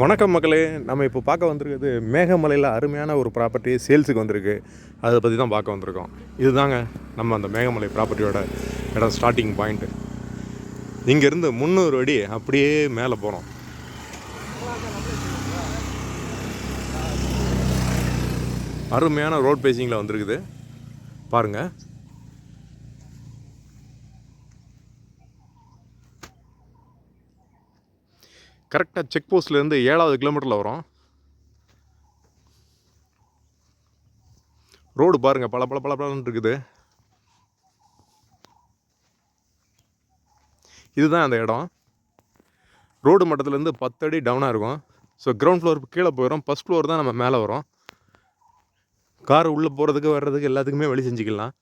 வணக்கம் மக்களே. நம்ம இப்போ பார்க்க வந்திருக்கிறது மேகமலையில் அருமையான ஒரு ப்ராப்பர்ட்டி சேல்ஸுக்கு வந்திருக்கு. அதை பற்றி தான் பார்க்க வந்திருக்கோம். இதுதாங்க நம்ம அந்த மேகமலை ப்ராப்பர்ட்டியோட இடம் ஸ்டார்டிங் பாயிண்ட்டு இங்கேருந்து முந்நூறு அடி அப்படியே மேலே போகிறோம் அருமையான ரோட் பேசிங்கில் வந்திருக்குது. பாருங்கள் கரெக்டாக செக் போஸ்ட்லேருந்து ஏழாவது கிலோமீட்டரில் வரும். ரோடு பாருங்கள் பல பல பல பலன்னு இருக்குது. இதுதான் அந்த இடம். ரோடு மட்டத்துலேருந்து பத்து அடி டவுனாக இருக்கும். ஸோ கிரவுண்ட் ஃப்ளோர் கீழே போயிடும் ஃபஸ்ட் ஃப்ளோர் தான் நம்ம மேலே வரும். கார் உள்ளே போகிறதுக்கு வர்றதுக்கு எல்லாத்துக்குமே வழி செஞ்சுக்கலாம்.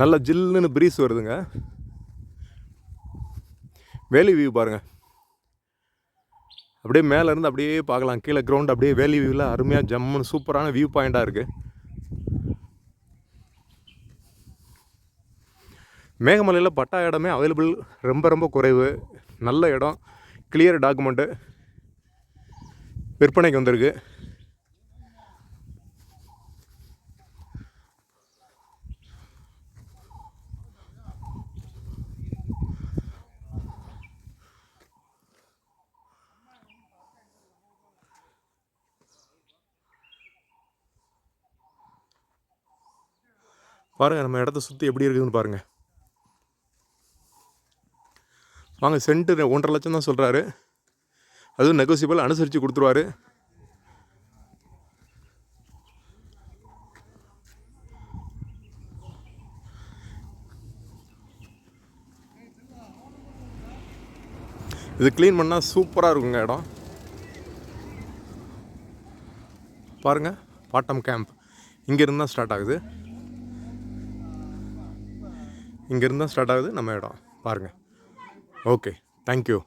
நல்ல ஜில்லுன்னு ப்ரீஸ் வருதுங்க. வேலி வியூ பாருங்க. அப்படியே மேலே இருந்து அப்படியே பார்க்கலாம். கீழே கிரவுண்ட் அப்படியே வேலி வியூவில் அருமையாக ஜம்முன்னு சூப்பரான வியூ பாயிண்ட்டாக இருக்குது மேகமலையில் பட்டா இடமே அவைலபிள் ரொம்ப ரொம்ப குறைவு. நல்ல இடம். கிளியர் டாக்குமெண்ட்டு விற்பனைக்கு வந்திருக்கு. பாருங்கள் நம்ம இடத்த சுற்றி எப்படி இருக்குதுன்னு பாருங்கள் வாங்க சென்ட்டு ஒன்றரை லட்சம் தான் சொல்கிறாரு அதுவும் நெகோசியபிள் அனுசரித்து கொடுத்துருவாரு. இது க்ளீன் பண்ணால் சூப்பராக இருக்குங்க இடம். பாருங்கள் பாட்டம் கேம்ப் இங்கேருந்து தான் ஸ்டார்ட் ஆகுது. இங்கேருந்து தான் ஸ்டார்ட் ஆகுது நம்ம இடம். பாருங்கள் ஓகே தேங்க்யூ